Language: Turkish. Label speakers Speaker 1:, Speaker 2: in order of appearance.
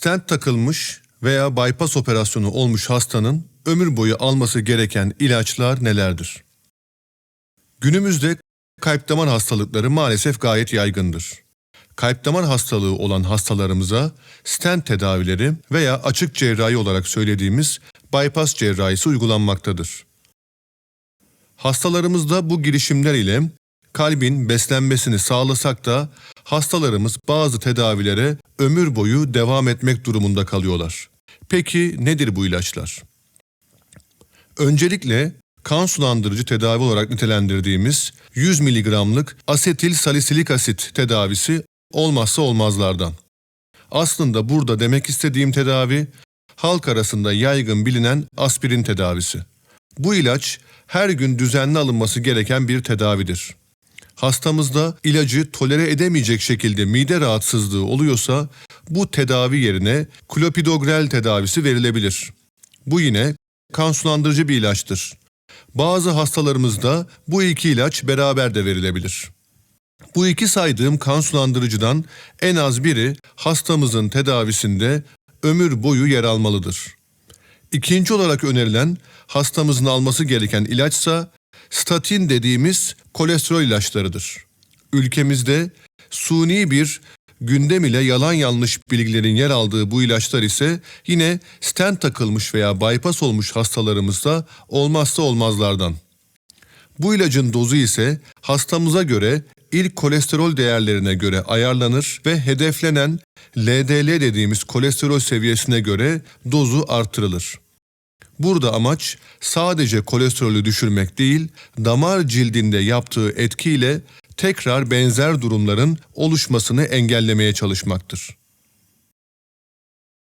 Speaker 1: Stent takılmış veya bypass operasyonu olmuş hastanın ömür boyu alması gereken ilaçlar nelerdir? Günümüzde kalp damar hastalıkları maalesef gayet yaygındır. Kalp damar hastalığı olan hastalarımıza stent tedavileri veya açık cerrahi olarak söylediğimiz bypass cerrahisi uygulanmaktadır. Hastalarımızda bu girişimler ile kalbin beslenmesini sağlasak da hastalarımız bazı tedavilere ömür boyu devam etmek durumunda kalıyorlar. Peki nedir bu ilaçlar? Öncelikle kan sulandırıcı tedavi olarak nitelendirdiğimiz 100 miligramlık asetil salisilik asit tedavisi olmazsa olmazlardan. Aslında burada demek istediğim tedavi halk arasında yaygın bilinen aspirin tedavisi. Bu ilaç her gün düzenli alınması gereken bir tedavidir. Hastamızda ilacı tolere edemeyecek şekilde mide rahatsızlığı oluyorsa bu tedavi yerine klopidogrel tedavisi verilebilir. Bu yine kan sulandırıcı bir ilaçtır. Bazı hastalarımızda bu iki ilaç beraber de verilebilir. Bu iki saydığım kan sulandırıcıdan en az biri hastamızın tedavisinde ömür boyu yer almalıdır. İkinci olarak önerilen hastamızın alması gereken ilaçsa statin dediğimiz kolesterol ilaçlarıdır. Ülkemizde suni bir gündem ile yalan yanlış bilgilerin yer aldığı bu ilaçlar ise yine stent takılmış veya bypass olmuş hastalarımızda olmazsa olmazlardan. Bu ilacın dozu ise hastamıza göre ilk kolesterol değerlerine göre ayarlanır ve hedeflenen LDL dediğimiz kolesterol seviyesine göre dozu artırılır. Burada amaç sadece kolesterolü düşürmek değil, damar cildinde yaptığı etkiyle tekrar benzer durumların oluşmasını engellemeye çalışmaktır.